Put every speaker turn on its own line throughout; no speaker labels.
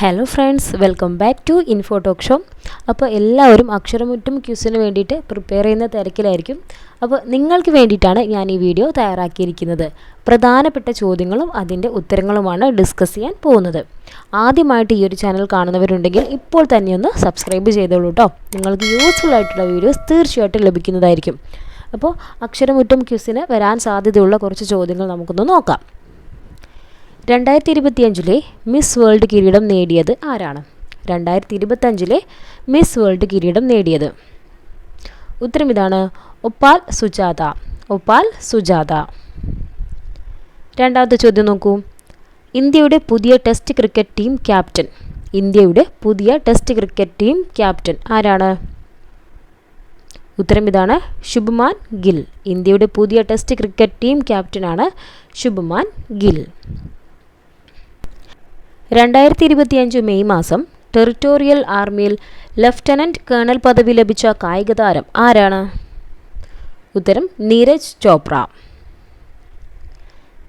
Hello friends welcome back to info talk show അപ്പോൾ എല്ലാവരും അക്ഷരമുറ്റും ക്യൂസിന് വേണ്ടിയിട്ട് പ്രിപ്പയർ ചെയ്യുന്ന തിരക്കിലായിരിക്കും. അപ്പോൾ നിങ്ങൾക്ക് വേണ്ടിയിട്ടാണ് ഞാൻ ഈ വീഡിയോ തയ്യാറാക്കിയിരിക്കുന്നത്. പ്രധാനപ്പെട്ട ചോദ്യങ്ങളും അതിന്റെ ഉത്തരങ്ങളുമാണ് ഡിസ്കസ് ചെയ്യാൻ പോകുന്നത്. ആദ്യമായിട്ട് ഈ ഒരു ചാനൽ കാണുന്നവരുണ്ടെങ്കിൽ ഇപ്പോൾ തന്നെ ഒന്ന് സബ്സ്ക്രൈബ് ചെയ്തോളൂ കേട്ടോ നിങ്ങൾക്ക് യൂസ്ഫുൾ ആയിട്ടുള്ള വീഡിയോസ് തീർച്ചയായിട്ടും ലഭിക്കുന്നതായിരിക്കും. അപ്പോൾ അക്ഷരമുറ്റും ക്യൂസിന് വരാൻ സാധ്യതയുള്ള കുറച്ച് ചോദ്യങ്ങൾ നമുക്കൊന്ന് നോക്കാം. രണ്ടായിരത്തി ഇരുപത്തിയഞ്ചിലെ മിസ് വേൾഡ് കിരീടം നേടിയത് ആരാണ്? രണ്ടായിരത്തി ഇരുപത്തഞ്ചിലെ മിസ് വേൾഡ് കിരീടം നേടിയത്. ഉത്തരം ഇതാണ് ഒപ്പാൽ സുജാത. ഒപ്പാൽ സുജാത. രണ്ടാമത്തെ ചോദ്യം നോക്കൂ. ഇന്ത്യയുടെ പുതിയ ടെസ്റ്റ് ക്രിക്കറ്റ് ടീം ക്യാപ്റ്റൻ. ഇന്ത്യയുടെ പുതിയ ടെസ്റ്റ് ക്രിക്കറ്റ് ടീം ക്യാപ്റ്റൻ ആരാണ്? ഉത്തരം ഇതാണ് ശുഭ്മാൻ ഗിൽ. ഇന്ത്യയുടെ പുതിയ ടെസ്റ്റ് ക്രിക്കറ്റ് ടീം ക്യാപ്റ്റനാണ് ശുഭ്മാൻ ഗിൽ. രണ്ടായിരത്തി ഇരുപത്തിയഞ്ച് മെയ് മാസം ടെറിട്ടോറിയൽ ആർമിയിൽ ലഫ്റ്റനന്റ് കേണൽ പദവി ലഭിച്ച കായിക താരം ആരാണ്? ഉത്തരം നീരജ് ചോപ്ര.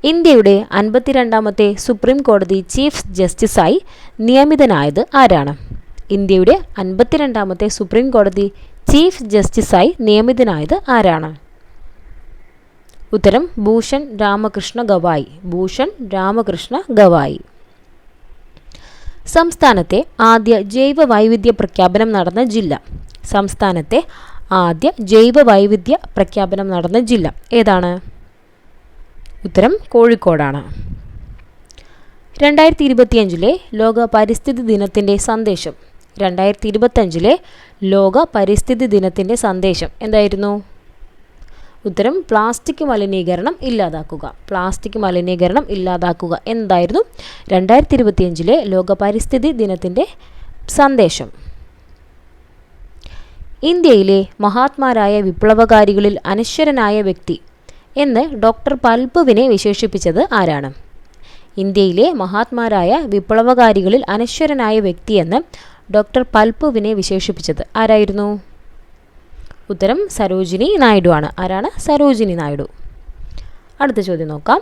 ഇന്ത്യയുടെ അൻപത്തിരണ്ടാമത്തെ സുപ്രീം കോടതി ചീഫ് ജസ്റ്റിസായി നിയമിതനായത് ആരാണ്? ഇന്ത്യയുടെ അൻപത്തിരണ്ടാമത്തെ സുപ്രീം കോടതി ചീഫ് ജസ്റ്റിസായി നിയമിതനായത് ആരാണ്? ഉത്തരം ഭൂഷൺ രാമകൃഷ്ണ ഗവായി. ഭൂഷൺ രാമകൃഷ്ണ ഗവായി. സംസ്ഥാനത്തെ ആദ്യ ജൈവ വൈവിധ്യ പ്രഖ്യാപനം നടന്ന ജില്ല. സംസ്ഥാനത്തെ ആദ്യ ജൈവ വൈവിധ്യ പ്രഖ്യാപനം നടന്ന ജില്ല ഏതാണ്? ഉത്തരം കോഴിക്കോടാണ്. രണ്ടായിരത്തി ഇരുപത്തിയഞ്ചിലെ ലോക പരിസ്ഥിതി ദിനത്തിന്റെ സന്ദേശം. രണ്ടായിരത്തി ഇരുപത്തഞ്ചിലെ ലോക പരിസ്ഥിതി ദിനത്തിന്റെ സന്ദേശം എന്തായിരുന്നു? ഉത്തരം പ്ലാസ്റ്റിക് മലിനീകരണം ഇല്ലാതാക്കുക. പ്ലാസ്റ്റിക് മലിനീകരണം ഇല്ലാതാക്കുക എന്തായിരുന്നു? രണ്ടായിരത്തി ഇരുപത്തിയഞ്ചിലെ ലോക പരിസ്ഥിതി ദിനത്തിന്റെ സന്ദേശം. ഇന്ത്യയിലെ മഹാത്മാരായ വിപ്ലവകാരികളിൽ അനശ്വരനായ വ്യക്തി എന്ന് ഡോക്ടർ പൽപുവിനെ വിശേഷിപ്പിച്ചത് ആരാണ്? ഇന്ത്യയിലെ മഹാത്മാരായ വിപ്ലവകാരികളിൽ അനശ്വരനായ വ്യക്തിയെന്ന് ഡോക്ടർ പൽപുവിനെ വിശേഷിപ്പിച്ചത് ആരായിരുന്നു? ഉത്തരം സരോജിനി നായിഡു ആണ് ആരാണ്? സരോജിനി നായിഡു. അടുത്ത ചോദ്യം നോക്കാം.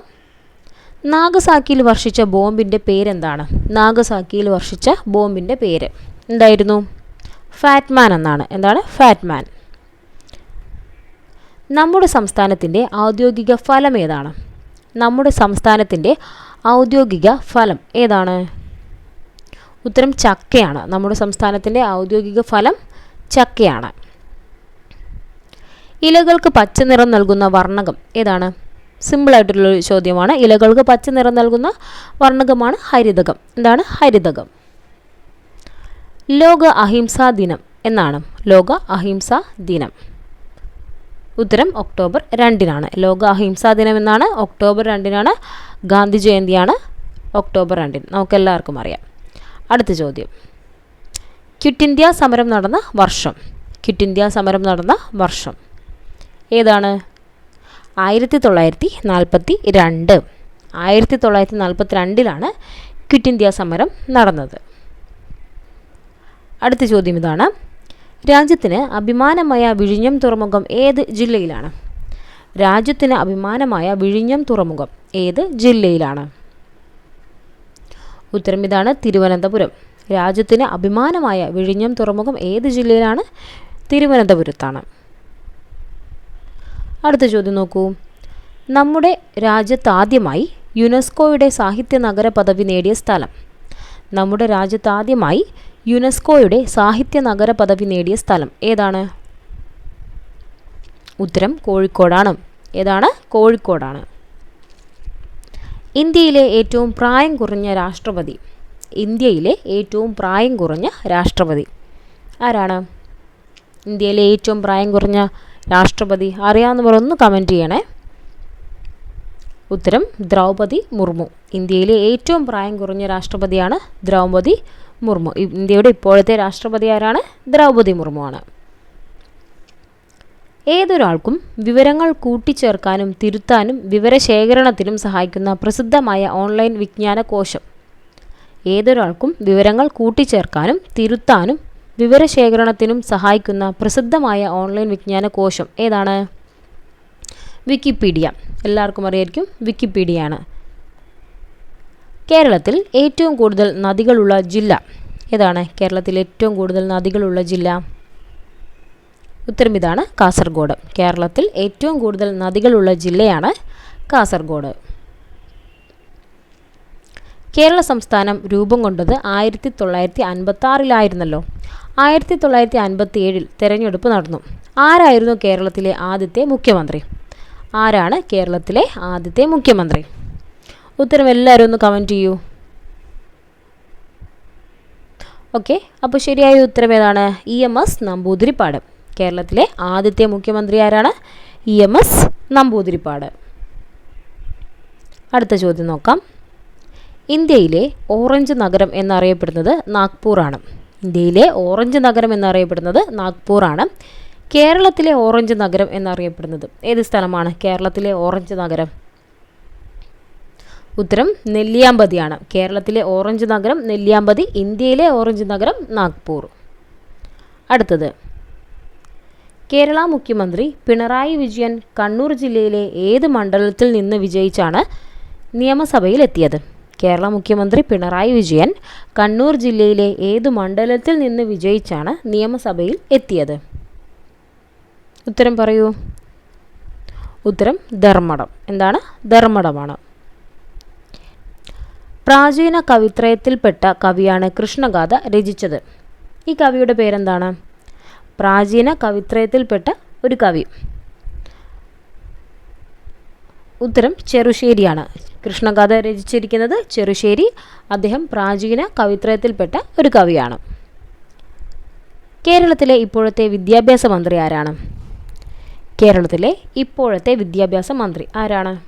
നാഗസാക്കിയിൽ വർഷിച്ച ബോംബിന്റെ പേരെന്താണ്? നാഗസാക്കിയിൽ വർഷിച്ച ബോംബിന്റെ പേര് എന്തായിരുന്നു? ഫാറ്റ്മാൻ എന്നാണ്. എന്താണ്? ഫാറ്റ്മാൻ. നമ്മുടെ സംസ്ഥാനത്തിന്റെ ഔദ്യോഗിക ഫലം ഏതാണ്? നമ്മുടെ സംസ്ഥാനത്തിന്റെ ഔദ്യോഗിക ഫലം ഏതാണ്? ഉത്തരം ചക്കയാണ്. നമ്മുടെ സംസ്ഥാനത്തിന്റെ ഔദ്യോഗിക ഫലം ചക്കയാണ്. ഇലകൾക്ക് പച്ച നിറം നൽകുന്ന വർണകം ഏതാണ്? സിമ്പിളായിട്ടുള്ള ചോദ്യമാണ്. ഇലകൾക്ക് പച്ച നിറം നൽകുന്ന വർണകമാണ് ഹരിതകം. എന്താണ് ഹരിതകം? ലോക അഹിംസാ ദിനം എന്നാണ്. ലോക അഹിംസാ ദിനം. ഉത്തരം ഒക്ടോബർ രണ്ടിനാണ്. ലോക അഹിംസാ ദിനം എന്നാണ്. ഒക്ടോബർ രണ്ടിനാണ്. ഗാന്ധി ജയന്തിയാണ് ഒക്ടോബർ രണ്ടിന്. നമുക്കെല്ലാവർക്കും അറിയാം. അടുത്ത ചോദ്യം. ക്വിറ്റ് ഇന്ത്യ സമരം നടന്ന വർഷം. ക്വിറ്റ് ഇന്ത്യ സമരം നടന്ന വർഷം. ഏതാണ്? ആയിരത്തി തൊള്ളായിരത്തി നാൽപ്പത്തി രണ്ട് ആയിരത്തി തൊള്ളായിരത്തി നാൽപ്പത്തി രണ്ടിലാണ് ക്വിറ്റ് ഇന്ത്യ സമരം നടന്നത്. അടുത്ത ചോദ്യം ഇതാണ്. രാജ്യത്തിന് അഭിമാനമായ വിഴിഞ്ഞം തുറമുഖം ഏത് ജില്ലയിലാണ്? രാജ്യത്തിന് അഭിമാനമായ വിഴിഞ്ഞം തുറമുഖം ഏത് ജില്ലയിലാണ്? ഉത്തരം ഇതാണ് തിരുവനന്തപുരം. രാജ്യത്തിന് അഭിമാനമായ വിഴിഞ്ഞം തുറമുഖം ഏത് ജില്ലയിലാണ്? തിരുവനന്തപുരത്താണ്. അടുത്ത ചോദ്യം നോക്കൂ. നമ്മുടെ രാജ്യത്താദ്യമായി യുനെസ്കോയുടെ സാഹിത്യ നഗര പദവി നേടിയ സ്ഥലം. നമ്മുടെ രാജ്യത്താദ്യമായി യുനെസ്കോയുടെ സാഹിത്യ നഗര പദവി നേടിയ സ്ഥലം ഏതാണ്? ഉത്തരം കോഴിക്കോടാണ്. ഏതാണ്? കോഴിക്കോടാണ്. ഇന്ത്യയിലെ ഏറ്റവും പ്രായം കുറഞ്ഞ രാഷ്ട്രപതി. ഇന്ത്യയിലെ ഏറ്റവും പ്രായം കുറഞ്ഞ രാഷ്ട്രപതി. ആരാണ്? ഇന്ത്യയിലെ ഏറ്റവും പ്രായം കുറഞ്ഞ രാഷ്ട്രപതി അറിയാവുന്നവർ ഒന്ന് കമന്റ് ചെയ്യണേ. ഉത്തരം ദ്രൗപതി മുർമു. ഇന്ത്യയിലെ ഏറ്റവും പ്രായം കുറഞ്ഞ രാഷ്ട്രപതിയാണ് ദ്രൗപതി മുർമു. ഇന്ത്യയുടെ ഇപ്പോഴത്തെ രാഷ്ട്രപതി ആരാണ്? ദ്രൗപതി മുർമു ആണ്. ഏതൊരാൾക്കും വിവരങ്ങൾ കൂട്ടിച്ചേർക്കാനും തിരുത്താനും വിവരശേഖരണത്തിനും സഹായിക്കുന്ന പ്രസിദ്ധമായ ഓൺലൈൻ വിജ്ഞാന കോശം ഏതൊരാൾക്കും വിവരങ്ങൾ കൂട്ടിച്ചേർക്കാനും തിരുത്താനും വിവരശേഖരണത്തിനും സഹായിക്കുന്ന പ്രസിദ്ധമായ ഓൺലൈൻ വിജ്ഞാന കോശം ഏതാണ്? വിക്കിപീഡിയ. എല്ലാവർക്കും അറിയായിരിക്കും വിക്കിപീഡിയ ആണ് കേരളത്തിൽ ഏറ്റവും കൂടുതൽ നദികളുള്ള ജില്ല ഏതാണ്? കേരളത്തിൽ ഏറ്റവും കൂടുതൽ നദികളുള്ള ജില്ല? ഉത്തരം ഇതാണ് കാസർഗോഡ്. കേരളത്തിൽ ഏറ്റവും കൂടുതൽ നദികളുള്ള ജില്ലയാണ് കാസർഗോഡ്. കേരള സംസ്ഥാനം രൂപം കൊണ്ടത് ആയിരത്തി തൊള്ളായിരത്തി അൻപത്തി ആറിലായിരുന്നല്ലോ ആയിരത്തി തൊള്ളായിരത്തി അൻപത്തി ഏഴിൽ തെരഞ്ഞെടുപ്പ് നടന്നു. ആരായിരുന്നു കേരളത്തിലെ ആദ്യത്തെ മുഖ്യമന്ത്രി? ആരാണ് കേരളത്തിലെ ആദ്യത്തെ മുഖ്യമന്ത്രി? ഉത്തരം എല്ലാവരും ഒന്ന് കമന്റ് ചെയ്യൂ. ഓക്കെ അപ്പോൾ ശരിയായ ഉത്തരം ഏതാണ്? E M S Namboodiripad. കേരളത്തിലെ ആദ്യത്തെ മുഖ്യമന്ത്രി ആരാണ്? E M S Namboodiripad. അടുത്ത ചോദ്യം നോക്കാം. ഇന്ത്യയിലെ ഓറഞ്ച് നഗരം എന്നറിയപ്പെടുന്നത് നാഗ്പൂറാണ്. ഇന്ത്യയിലെ ഓറഞ്ച് നഗരം എന്നറിയപ്പെടുന്നത് നാഗ്പൂറാണ്. കേരളത്തിലെ ഓറഞ്ച് നഗരം എന്നറിയപ്പെടുന്നത് ഏത് സ്ഥലമാണ്? കേരളത്തിലെ ഓറഞ്ച് നഗരം. ഉത്തരം നെല്ലിയാമ്പതിയാണ്. കേരളത്തിലെ ഓറഞ്ച് നഗരം നെല്ലിയാമ്പതി ഇന്ത്യയിലെ ഓറഞ്ച് നഗരം നാഗ്പൂർ. അടുത്തത്. കേരള മുഖ്യമന്ത്രി പിണറായി വിജയൻ കണ്ണൂർ ജില്ലയിലെ ഏത് മണ്ഡലത്തിൽ നിന്ന് വിജയിച്ചാണ് നിയമസഭയിൽ എത്തിയത് കേരള മുഖ്യമന്ത്രി പിണറായി വിജയൻ കണ്ണൂർ ജില്ലയിലെ ഏത് മണ്ഡലത്തിൽ നിന്ന് വിജയിച്ചാണ് നിയമസഭയിൽ എത്തിയത്? ഉത്തരം പറയൂ. ഉത്തരം ധർമ്മടം. എന്താണ്? ധർമ്മടമാണ്. പ്രാചീന കവിത്രയത്തിൽപ്പെട്ട കവിയാണ് കൃഷ്ണഗാഥ രചിച്ചത്. ഈ കവിയുടെ പേരെന്താണ്? പ്രാചീന കവിത്രയത്തിൽപ്പെട്ട ഒരു കവി. ഉത്തരം ചെറുശ്ശേരിയാണ്. കൃഷ്ണഗാഥ രചിച്ചിരിക്കുന്നത് ചെറുശ്ശേരി. അദ്ദേഹം പ്രാചീന കവിത്രയത്തിൽപ്പെട്ട ഒരു കവിയാണ്. കേരളത്തിലെ ഇപ്പോഴത്തെ വിദ്യാഭ്യാസ മന്ത്രി ആരാണ്? കേരളത്തിലെ ഇപ്പോഴത്തെ വിദ്യാഭ്യാസ മന്ത്രി ആരാണ്?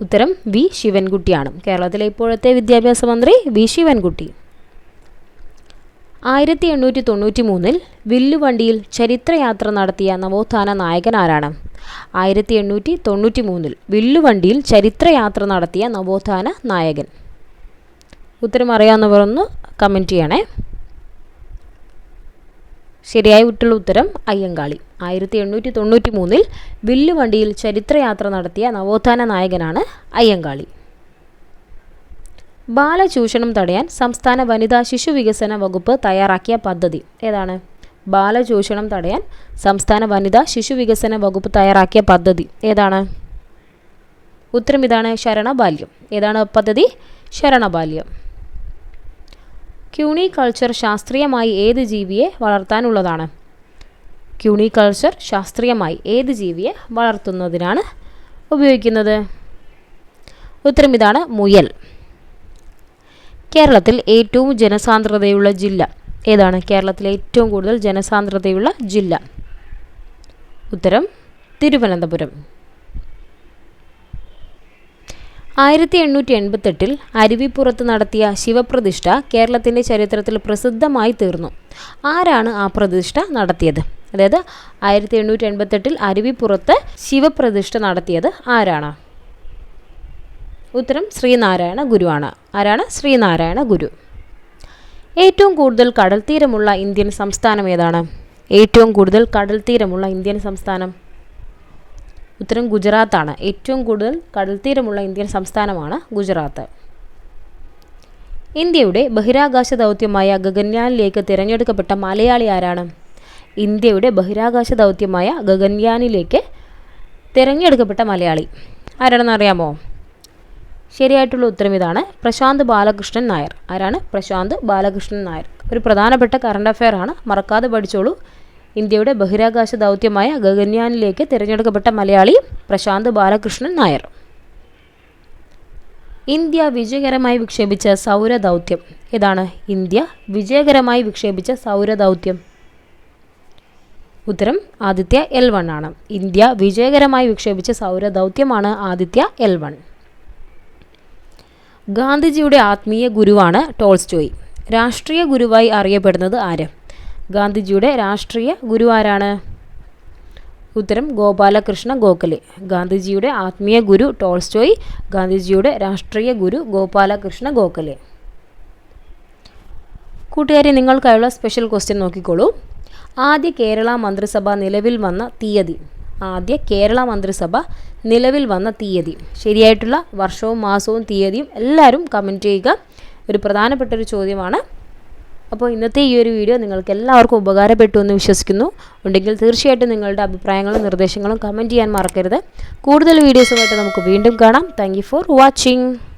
ഉത്തരം വി. ശിവൻകുട്ടിയാണ്. കേരളത്തിലെ ഇപ്പോഴത്തെ വിദ്യാഭ്യാസ മന്ത്രി വി. ശിവൻകുട്ടി. ആയിരത്തി എണ്ണൂറ്റി തൊണ്ണൂറ്റി മൂന്നിൽ വില്ലുവണ്ടിയിൽ ചരിത്രയാത്ര നടത്തിയ നവോത്ഥാന നായകൻ ആരാണ് ആയിരത്തി എണ്ണൂറ്റി തൊണ്ണൂറ്റി മൂന്നിൽ വില്ലുവണ്ടിയിൽ ചരിത്രയാത്ര നടത്തിയ നവോത്ഥാന നായകൻ. ഉത്തരം അറിയാവുന്നവർ ഒന്ന് കമന്റ് ചെയ്യണേ. ശരിയായി വിട്ടുള്ള ഉത്തരം അയ്യങ്കാളി. ആയിരത്തി എണ്ണൂറ്റി തൊണ്ണൂറ്റി മൂന്നിൽ വില്ലുവണ്ടിയിൽ ചരിത്രയാത്ര നടത്തിയ നവോത്ഥാന നായകനാണ് അയ്യങ്കാളി. ബാലചൂഷണം തടയാൻ സംസ്ഥാന വനിതാ ശിശു വികസന വകുപ്പ് തയ്യാറാക്കിയ പദ്ധതി. ഏതാണ്? ബാലചൂഷണം തടയാൻ സംസ്ഥാന വനിതാ ശിശു വികസന വകുപ്പ് തയ്യാറാക്കിയ പദ്ധതി. ഏതാണ്? ഉത്തരം ഇതാണ് ശരണബാല്യം. ഏതാണ് പദ്ധതി? ശരണബാല്യം. ക്യൂണി കൾച്ചർ ശാസ്ത്രീയമായി ഏത് ജീവിയെ വളർത്താനുള്ളതാണ്? ക്യൂണി കൾച്ചർ ശാസ്ത്രീയമായി ഏത് ജീവിയെ വളർത്തുന്നതിനാണ് ഉപയോഗിക്കുന്നത്? ഉത്തരം ഇതാണ് മുയൽ. കേരളത്തിൽ ഏറ്റവും ജനസാന്ദ്രതയുള്ള ജില്ല. ഏതാണ് കേരളത്തിലെ ഏറ്റവും കൂടുതൽ ജനസാന്ദ്രതയുള്ള ജില്ല? ഉത്തരം തിരുവനന്തപുരം. ആയിരത്തി എണ്ണൂറ്റി എൺപത്തെട്ടിൽ അരുവിപ്പുറത്ത് നടത്തിയ ശിവപ്രതിഷ്ഠ കേരളത്തിന്റെ ചരിത്രത്തിൽ പ്രസിദ്ധമായി തീർന്നു. ആരാണ് ആ പ്രതിഷ്ഠ നടത്തിയത്? അതായത് ആയിരത്തി എണ്ണൂറ്റി എൺപത്തെട്ടിൽ അരുവിപ്പുറത്ത് ശിവപ്രതിഷ്ഠ നടത്തിയത് ആരാണ്? ഉത്തരം ശ്രീനാരായണ ഗുരുവാണ്. ആരാണ്? ശ്രീനാരായണ ഗുരു. ഏറ്റവും കൂടുതൽ കടൽ തീരമുള്ള ഇന്ത്യൻ സംസ്ഥാനം ഏതാണ്? ഏറ്റവും കൂടുതൽ കടൽ തീരമുള്ള ഇന്ത്യൻ സംസ്ഥാനം? ഉത്തരം ഗുജറാത്താണ്. ഏറ്റവും കൂടുതൽ കടൽ തീരമുള്ള ഇന്ത്യൻ സംസ്ഥാനമാണ് ഗുജറാത്ത്. ഇന്ത്യയുടെ ബഹിരാകാശ ദൗത്യമായ ഗഗൻയാനിലേക്ക് തിരഞ്ഞെടുക്കപ്പെട്ട മലയാളി ആരാണ്? ഇന്ത്യയുടെ ബഹിരാകാശ ദൗത്യമായ ഗഗൻയാനിലേക്ക് തിരഞ്ഞെടുക്കപ്പെട്ട മലയാളി. ആരാണെന്ന് അറിയാമോ? ശരിയായിട്ടുള്ള ഉത്തരം ഇതാണ്. പ്രശാന്ത് ബാലകൃഷ്ണൻ നായർ. ആരാണ്? പ്രശാന്ത് ബാലകൃഷ്ണൻ നായർ. ഒരു പ്രധാനപ്പെട്ട കറണ്ട് അഫയർ ആണ്. മറക്കാതെ പഠിച്ചോളൂ. ഇന്ത്യയുടെ ബഹിരാകാശ ദൗത്യമായ ഗഗൻയാനിലേക്ക് തിരഞ്ഞെടുക്കപ്പെട്ട മലയാളി പ്രശാന്ത് ബാലകൃഷ്ണൻ നായർ. ഇന്ത്യ വിജയകരമായി വിക്ഷേപിച്ച സൗരദൗത്യം. ഏതാണ് ഇന്ത്യ വിജയകരമായി വിക്ഷേപിച്ച സൗരദൗത്യം. ഉത്തരം ആദിത്യ എൽ വൺ ആണ്. ഇന്ത്യ വിജയകരമായി വിക്ഷേപിച്ച സൗരദൗത്യമാണ് ആദിത്യ എൽ വൺ ഗാന്ധിജിയുടെ ആത്മീയ ഗുരുവാണ് ടോൾസ്റ്റോയ്. രാഷ്ട്രീയ ഗുരുവായി അറിയപ്പെടുന്നത് ആര്? ഗാന്ധിജിയുടെ രാഷ്ട്രീയ ഗുരു ആരാണ്? ഉത്തരം ഗോപാലകൃഷ്ണ ഗോഖലെ. ഗാന്ധിജിയുടെ ആത്മീയ ഗുരു ടോൾസ്റ്റോയ് ഗാന്ധിജിയുടെ രാഷ്ട്രീയ ഗുരു ഗോപാലകൃഷ്ണ ഗോഖലെ. കൂട്ടുകാരെ നിങ്ങൾക്കായുള്ള സ്പെഷ്യൽ ക്വസ്റ്റ്യൻ നോക്കിക്കോളൂ. ആദ്യ കേരള മന്ത്രിസഭ നിലവിൽ വന്ന തീയതി. ആദ്യ കേരള മന്ത്രിസഭ നിലവിൽ വന്ന തീയതി. ശരിയായിട്ടുള്ള വർഷവും മാസവും തീയതിയും എല്ലാവരും കമന്റ് ചെയ്യുക. ഒരു പ്രധാനപ്പെട്ട ഒരു ചോദ്യമാണ്. അപ്പോൾ ഇന്നത്തെ ഈ ഒരു വീഡിയോ നിങ്ങൾക്ക് എല്ലാവർക്കും ഉപകാരപ്പെട്ടു എന്ന് വിശ്വസിക്കുന്നു. ഉണ്ടെങ്കിൽ തീർച്ചയായിട്ടും നിങ്ങളുടെ അഭിപ്രായങ്ങളും നിർദ്ദേശങ്ങളും കമന്റ് ചെയ്യാൻ മറക്കരുത്. കൂടുതൽ വീഡിയോസുമായിട്ട് നമുക്ക് വീണ്ടും കാണാം. Thank for watching